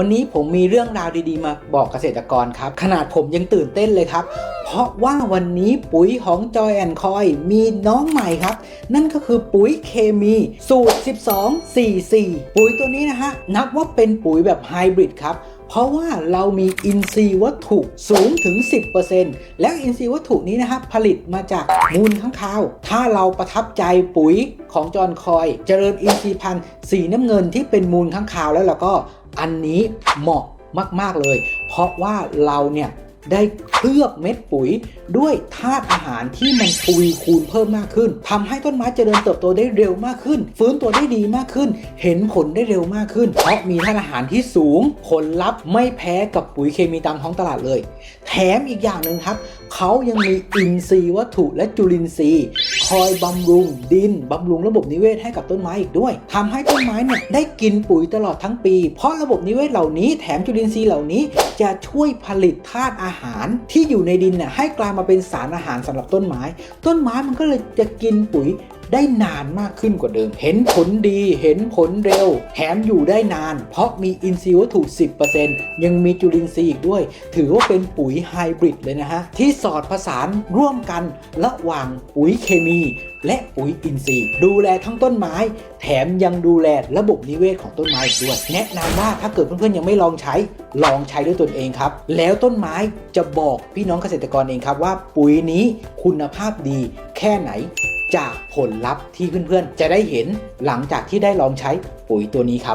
วันนี้ผมมีเรื่องราวดีๆ มาบอกเกษตรกรครับ ขนาดผมยังตื่นเต้นเลยครับ เพราะว่าวันนี้ปุ๋ยของ joy and coy มีน้องใหม่ครับ นั่นก็คือปุ๋ยเคมีสูตร 1244 ปุ๋ยตัวนี้นะฮะ นับว่าเป็นปุ๋ยแบบไฮบริดครับ เพราะว่าเรามีอินทรีย์วัตถุสูงถึง 10%แล้วอินทรีย์วัตถุนี้นะครับผลิตมาจากมูลข้างคาว ถ้าเราประทับใจปุ๋ยของจอนคอย เจริญอินทรีย์พันธุ์สีน้ำเงินที่เป็นมูลข้างคาวแล้วเราก็อันนี้เหมาะมาก ๆ เลย เพราะว่าเราเนี่ย ได้เคลือบเม็ดปุ๋ย ด้วยธาตุอาหารที่มันทวีคูณเพิ่มมากขึ้นทำให้ต้นไม้เจริญเติบโตได้เร็วมากขึ้น ฟื้นตัวได้ดีมากขึ้น เห็นผลได้เร็วมากขึ้น เพราะมีธาตุอาหารที่สูง ผลลัพธ์ไม่แพ้กับปุ๋ยเคมีตามท้องตลาดเลย แถมอีกอย่างหนึ่งครับ เขายังมีอินทรีย์วัตถุและจุลินทรีย์ คอยบำรุงดินบำรุงระบบนิเวศให้กับต้นไม้อีกด้วยทำให้ต้นไม้เนี่ยได้กินปุ๋ยตลอดทั้งปี เพราะระบบนิเวศเหล่านี้แถมจุลินทรีย์เหล่านี้ จะช่วยผลิตธาตุอาหารที่อยู่ในดินเนี่ยให้กลายมาเป็นสารอาหารสำหรับต้นไม้ ต้นไม้มันก็เลยจะกินปุ๋ย ได้นานมากขึ้นกว่าเดิม เห็นผลดีเห็นผลเร็ว แถมอยู่ได้นาน เพราะมีอินทรีย์วัตถุ 10%ยังมีจุลินทรีย์อีกด้วย ถือว่าเป็นปุ๋ยไฮบริดเลยนะฮะ ที่สอดผสานร่วมกันระหว่างปุ๋ยเคมี และปุ๋ยอินทรีย์ ดูแลทั้งต้นไม้ แถมยังดูแลระบบนิเวศของต้นไม้ด้วยแนะนำว่าถ้าเกิดเพื่อนๆยังไม่ลองใช้ ลองใช้ด้วยตนเองครับ แล้วต้นไม้จะบอกพี่น้องเกษตรกรเองครับว่าปุ๋ยนี้คุณภาพดีแค่ไหนจากผลลัพธ์ที่เพื่อนๆ จะได้เห็นหลังจากที่ได้ลองใช้ปุ๋ยตัวนี้ครับ